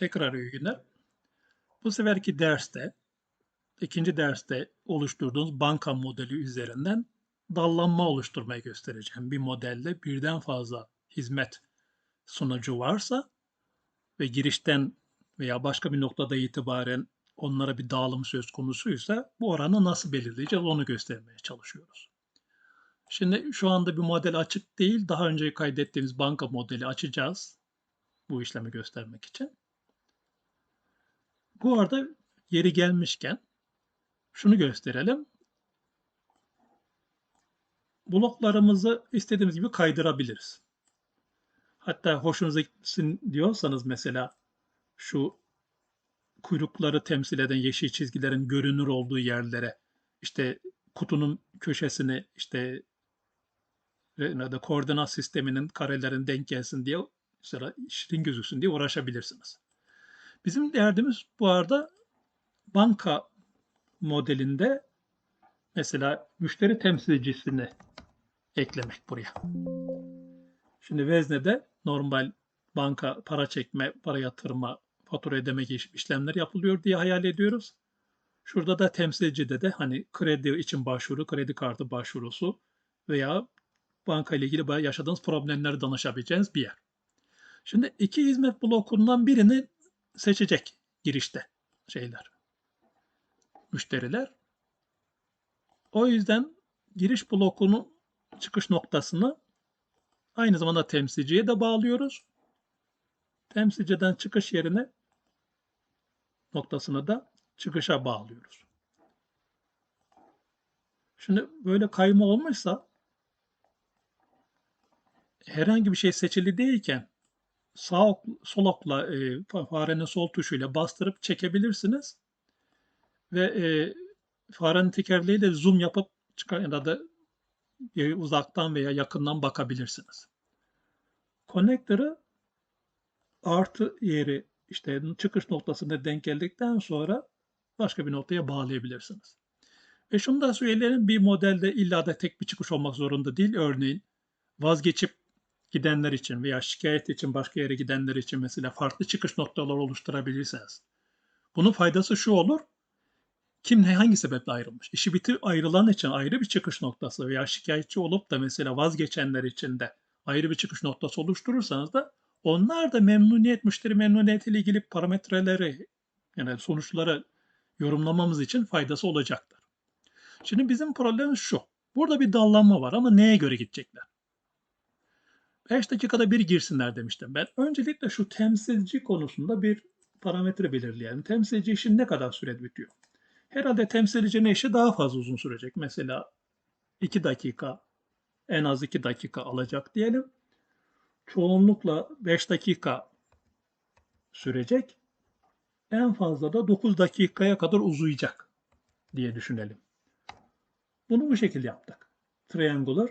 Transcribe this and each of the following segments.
Tekrar iyi günler. Bu seferki derste, ikinci derste oluşturduğunuz banka modeli üzerinden dallanma oluşturmayı göstereceğim. Bir modelde birden fazla hizmet sunucu varsa ve girişten veya başka bir noktada itibaren onlara bir dağılım söz konusuysa bu oranı nasıl belirleyeceğiz onu göstermeye çalışıyoruz. Şimdi şu anda bir model açık değil. Daha önce kaydettiğimiz banka modeli açacağız. Bu işlemi göstermek için. Bu arada yeri gelmişken şunu gösterelim. Bloklarımızı istediğimiz gibi kaydırabiliriz. Hatta hoşunuza gitsin diyorsanız mesela şu kuyrukları temsil eden yeşil çizgilerin görünür olduğu yerlere işte kutunun köşesini işte da koordinat sisteminin karelerin denk gelsin diye mesela şirin gözüksün diye uğraşabilirsiniz. Bizim derdimiz bu arada banka modelinde mesela müşteri temsilcisini eklemek buraya. Şimdi veznede normal banka para çekme, para yatırma, fatura ödeme işlemleri yapılıyor diye hayal ediyoruz. Şurada da temsilcide de hani kredi için başvuru, kredi kartı başvurusu veya banka ile ilgili yaşadığınız problemleri danışabileceğiniz bir yer. Şimdi iki hizmet blokundan birini seçecek girişte şeyler. Müşteriler. O yüzden giriş blokunu çıkış noktasını aynı zamanda temsilciye de bağlıyoruz. Temsilciden çıkış yerine noktasını da çıkışa bağlıyoruz. Şimdi böyle kayma olmuşsa herhangi bir şey seçili değilken sağ ok, sol okla e, farenin sol tuşuyla bastırıp çekebilirsiniz. Ve e, farenin tekerleğiyle zoom yapıp çıkar ya da e, uzaktan veya yakından bakabilirsiniz. Konnektörü artı yeri işte çıkış noktasına denk geldikten sonra başka bir noktaya bağlayabilirsiniz. Ve şunu da söyleyelim bir modelde illa da tek bir çıkış olmak zorunda değil. Örneğin vazgeçip gidenler için veya şikayet için başka yere gidenler için mesela farklı çıkış noktaları oluşturabilirsiniz. Bunun faydası şu olur. Kim ne hangi sebeple ayrılmış? İşi bitir ayrılan için ayrı bir çıkış noktası veya şikayetçi olup da mesela vazgeçenler için de ayrı bir çıkış noktası oluşturursanız da onlar da memnuniyet, müşteri memnuniyetiyle ilgili parametreleri yani sonuçları yorumlamamız için faydası olacaktır. Şimdi bizim problemimiz şu. Burada bir dallanma var ama neye göre gidecekler? 5 dakikada bir girsinler demiştim ben. Öncelikle şu temsilci konusunda bir parametre belirleyelim. Temsilci işin ne kadar süre bitiyor? Herhalde temsilcinin işi daha fazla uzun sürecek. Mesela 2 dakika, en az 2 dakika alacak diyelim. Çoğunlukla 5 dakika sürecek. En fazla da 9 dakikaya kadar uzayacak diye düşünelim. Bunu bu şekilde yaptık. Triangular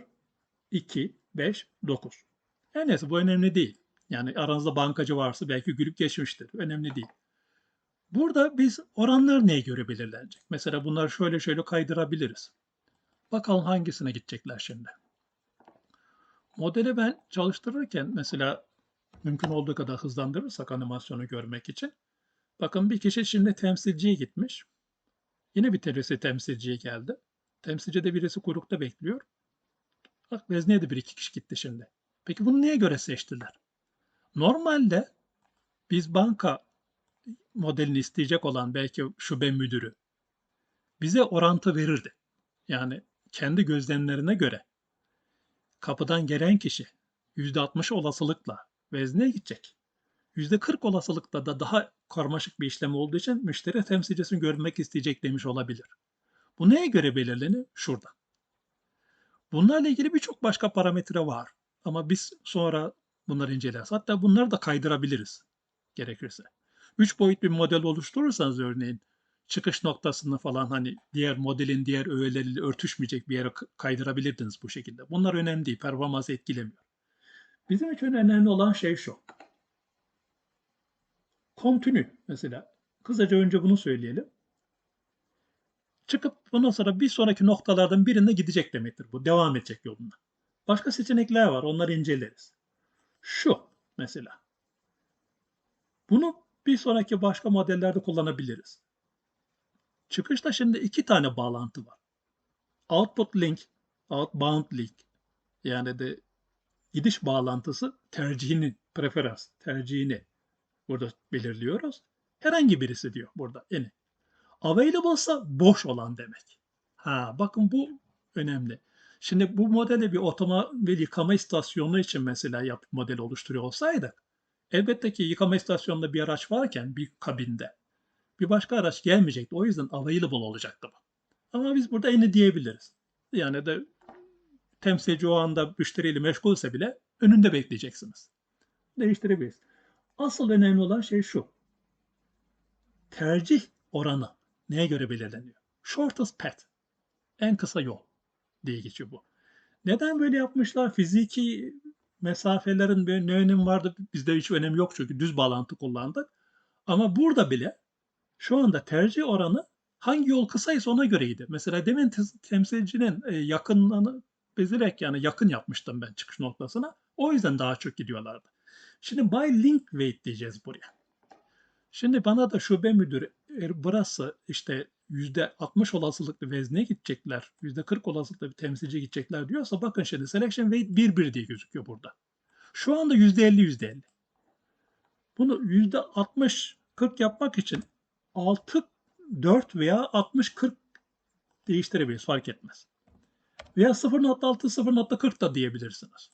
2, 5, 9. Her neyse bu önemli değil. Yani aranızda bankacı varsa belki gülüp geçmiştir. Önemli değil. Burada biz oranlar neye göre belirlenecek? Mesela bunları şöyle şöyle kaydırabiliriz. Bakalım hangisine gidecekler şimdi. Modeli ben çalıştırırken mesela mümkün olduğu kadar hızlandırırsak animasyonu görmek için. Bakın bir kişi şimdi temsilciye gitmiş. Yine bir birisi temsilciye geldi. Temsilcide birisi kuyrukta bekliyor. Bak vezneye de bir iki kişi gitti şimdi. Peki bunu neye göre seçtiler? Normalde biz banka modelini isteyecek olan belki şube müdürü bize orantı verirdi. Yani kendi gözlemlerine göre kapıdan gelen kişi %60 olasılıkla vezneye gidecek. %40 olasılıkla da daha karmaşık bir işlem olduğu için müşteri temsilcisini görmek isteyecek demiş olabilir. Bu neye göre belirlenir? Şurada. Bunlarla ilgili birçok başka parametre var. Ama biz sonra bunları inceleriz. Hatta bunları da kaydırabiliriz gerekirse. Üç boyut bir model oluşturursanız örneğin çıkış noktasını falan hani diğer modelin diğer öğeleriyle örtüşmeyecek bir yere kaydırabilirdiniz bu şekilde. Bunlar önemli değil. Performansı etkilemiyor. Bizim için önemli olan şey şu. Kontinu mesela. Kısaca önce bunu söyleyelim. Çıkıp bundan sonra bir sonraki noktalardan birine gidecek demektir bu. Devam edecek yolunda. Başka seçenekler var. Onları inceleriz. Şu mesela. Bunu bir sonraki başka modellerde kullanabiliriz. Çıkışta şimdi iki tane bağlantı var. Output link, outbound link. Yani de gidiş bağlantısı tercihini, preferans, tercihini burada belirliyoruz. Herhangi birisi diyor burada. Yani available ise boş olan demek. Ha bakın bu önemli. Şimdi bu modeli bir otomobil yıkama istasyonu için mesela yap model oluşturuyor olsaydık elbette ki yıkama istasyonunda bir araç varken bir kabinde bir başka araç gelmeyecekti. O yüzden available olacaktı bu. Ama biz burada eni diyebiliriz. Yani de temsilci o anda müşteriyle meşgulse bile önünde bekleyeceksiniz. Değiştirebiliriz. Asıl önemli olan şey şu. Tercih oranı neye göre belirleniyor? Shortest path. En kısa yol diye geçiyor bu. Neden böyle yapmışlar? Fiziki mesafelerin ne önemi vardı? Bizde hiç önemi yok çünkü düz bağlantı kullandık. Ama burada bile şu anda tercih oranı hangi yol kısaysa ona göreydi. Mesela demin temsilcinin e, yakınlığını bezirek yani yakın yapmıştım ben çıkış noktasına. O yüzden daha çok gidiyorlardı. Şimdi by link weight diyeceğiz buraya. Şimdi bana da şube müdürü e, burası işte %60 olasılıklı vezne gidecekler, %40 olasılıklı bir temsilci gidecekler diyorsa bakın şimdi selection weight 1-1 diye gözüküyor burada. Şu anda %50 %50. Bunu %60 40 yapmak için 6 4 veya 60 40 değiştirebiliriz fark etmez. Veya 0.6 0.40 da diyebilirsiniz.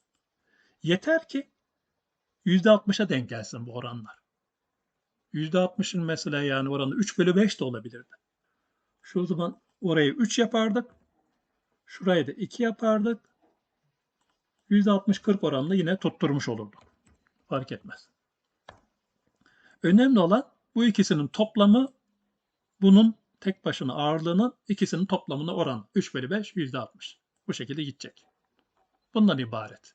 Yeter ki %60'a denk gelsin bu oranlar. %60'ın mesela yani oranı 3 bölü 5 de olabilirdi. Şu zaman orayı 3 yapardık. Şurayı da 2 yapardık. %60-40 oranında yine tutturmuş olurduk. Fark etmez. Önemli olan bu ikisinin toplamı bunun tek başına ağırlığının ikisinin toplamına oran. 3 bölü 5 %60. Bu şekilde gidecek. Bundan ibaret.